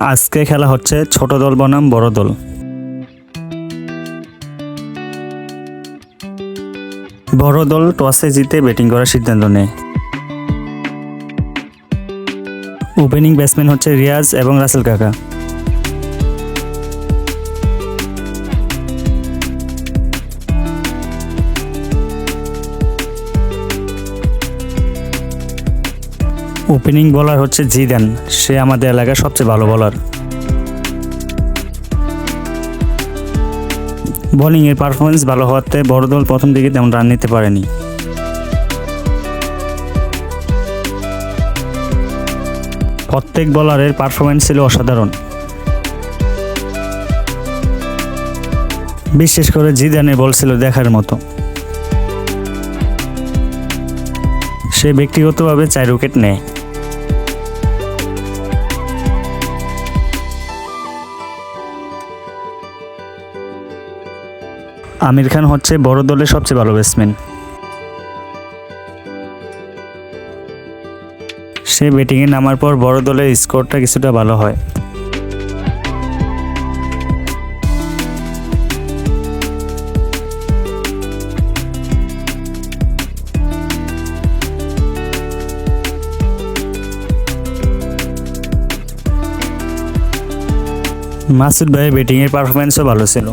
আজকে খেলা হচ্ছে ছোট দল বনাম বড় দল। বড় দল টসে জিতে ব্যাটিং করার সিদ্ধান্ত নেয়। ওপেনিং ব্যাটসম্যান হচ্ছে রিয়াজ এবং রাসেল কাকা। ওপেনিং বলার হচ্ছে জিদান। সে আমাদের এলাকার সবচেয়ে ভালো বলার বোলিংয়ের পারফরমেন্স ভালো হওয়াতে বড় দল প্রথম দিকে তেমন রান নিতে পারেনি। প্রত্যেক বলারের পারফরমেন্স ছিল অসাধারণ। বিশেষ করে জিদানের বল ছিল দেখার মতো। সে ব্যক্তিগতভাবে চার উইকেট নেয়। আমির খান হচ্ছে বড় দলের সবচেয়ে ভালো ব্যাটসম্যান সে ব্যাটিংয়ে নামার পর বড় দলের স্কোরটা কিছুটা ভালো হয়। মাসুদ ভাইয়ের ব্যাটিংয়ের পারফরমেন্সও ভালো ছিল।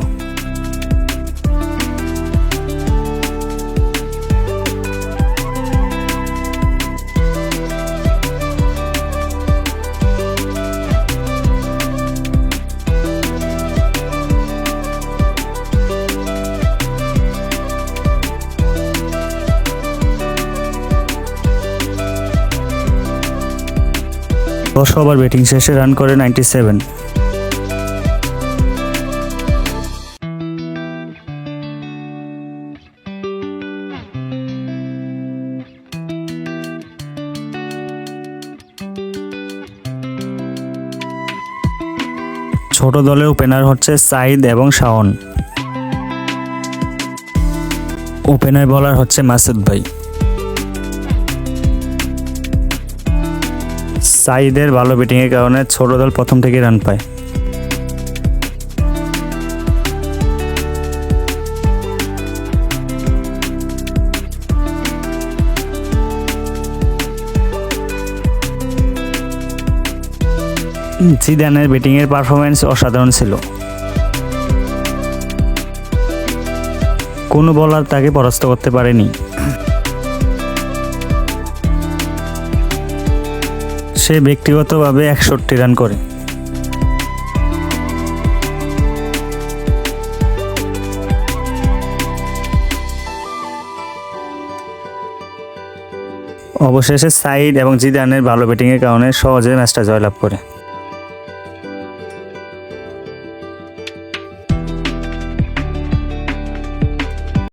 দশ ওভার ব্যাটিং শেষে রান করে নাইনটি সেভেন। ছোট দলের ওপেনার হচ্ছে সাইদ এবং শাওন। ওপেনার বলার হচ্ছে মাসুদ ভাই। সাইদের ভালো ব্যাটিংয়ের কারণে ছোট দল প্রথম থেকে রান পায়। জিদানের ব্যাটিংয়ের পারফরমেন্স অসাধারণ ছিল। কোনো বলার তাকে পরাস্ত করতে পারেনি। সে ব্যক্তিগতভাবে একষট্টি রান করে। অবশেষে সাইড এবং জিদানের ভালো ব্যাটিংয়ের কারণে সহজে ম্যাচটা জয়লাভ করে।